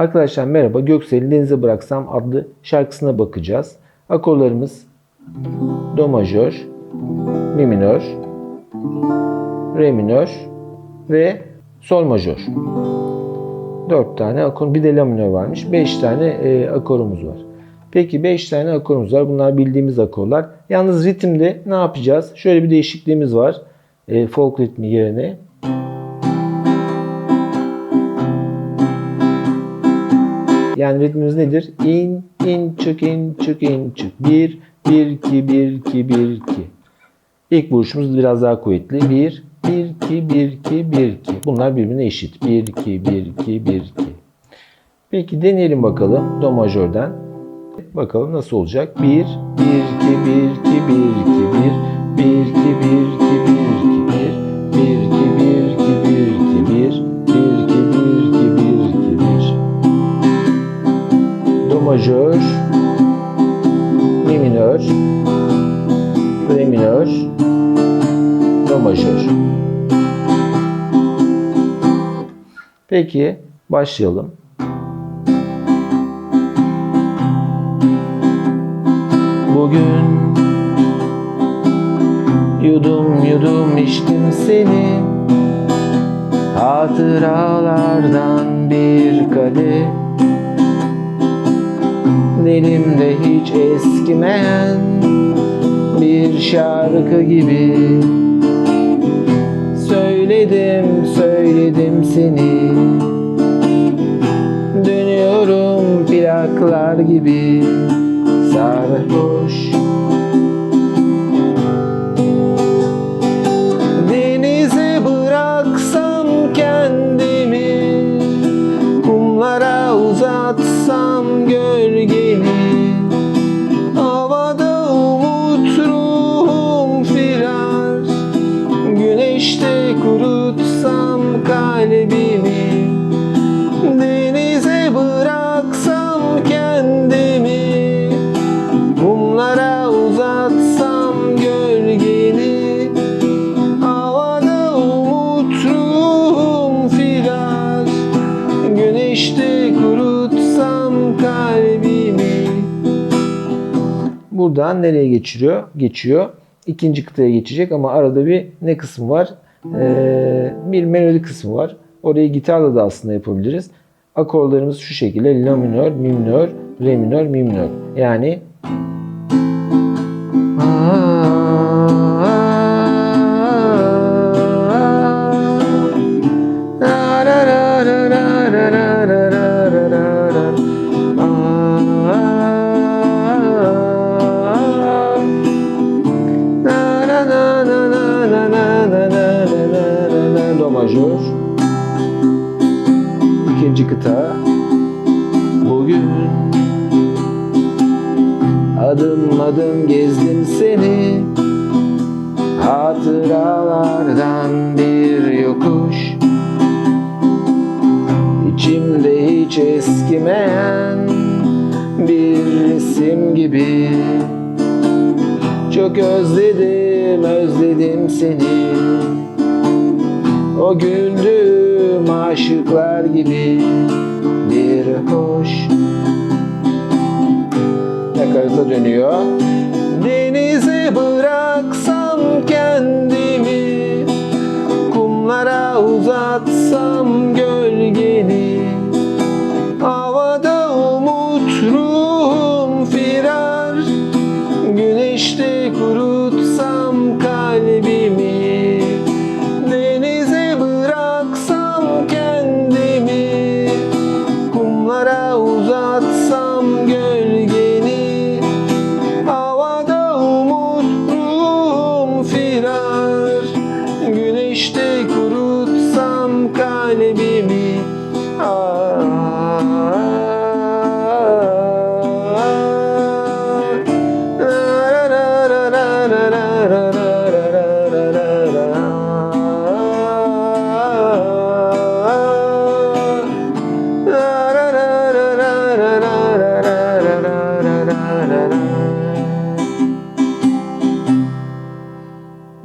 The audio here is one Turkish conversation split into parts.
Arkadaşlar merhaba. Göksel'in Denize Bıraksam adlı şarkısına bakacağız. Akorlarımız Do majör, Mi minör, Re minör ve Sol majör. 4 tane akor, bir de La minör varmış. 5 tane e, akorumuz var. Peki 5 tane akorumuz var. Bunlar bildiğimiz akorlar. Yalnız ritimde ne yapacağız? Şöyle bir değişikliğimiz var. E, folk ritmi yerine. Yani ritmimiz nedir? İn, in, çık, in, çık, in, çık. 1, 1, 2, 1, 2, 1, 2. İlk vuruşumuz biraz daha kuvvetli. 1, 1, 2, 1, 2, 1, 2. Bunlar birbirine eşit. 1, 2, 1, 2, 1, 2. Peki deneyelim bakalım do majörden. Bakalım nasıl olacak? 1, 1, 2, 1, 2, 1, 2, 1, 1, 2, 1, 2, 1, 2, majör, mi minör, re minör, do majör. Peki başlayalım. Bugün yudum yudum içtim seni Hatıralardan bir kadeh Dilimde hiç eskimeyen bir şarkı gibi. Söyledim söyledim seni. Dönüyorum plaklar gibi. Sarhoş. Denize bıraksam kendimi Kumlara uzatsam gölgeni kalbimi Denize bıraksam kendimi Kumlara uzatsam gölgeni Havada umut ruhum firar Güneşte kurutsam kalbimi Buradan nereye geçiriyor? Geçiyor. İkinci kıtaya geçecek ama arada bir ne kısmı var? Ee, bir melodi kısmı var. Orayı gitarla da aslında yapabiliriz. Akorlarımız şu şekilde La minör, Mi minör, Re minör, Mi minör. Yani Do Adım adım gezdim seni. Hatıralardan bir yokuş. İçimde hiç eskimeyen bir resim gibi. Çok özledim, özledim seni. O güldüğüm aşıklar gibi bir hoş Nakarata dönüyor. Denize bıraksam kendimi Kumlara uzatsam gölgeni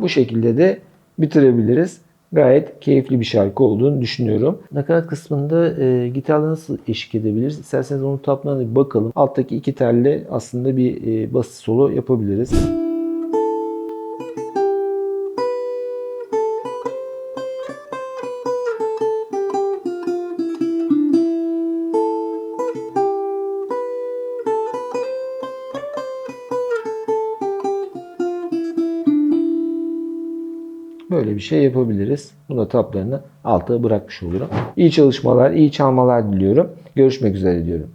Bu şekilde de bitirebiliriz. Gayet keyifli bir şarkı olduğunu düşünüyorum. Nakarat kısmında e, gitarla nasıl eşlik edebiliriz? İsterseniz onun tablarına bir bakalım. Alttaki iki telle aslında bir e, basit solo yapabiliriz. Böyle bir şey yapabiliriz. Buna taplarını alta bırakmış olurum. İyi çalışmalar, iyi çalmalar diliyorum. Görüşmek üzere diyorum.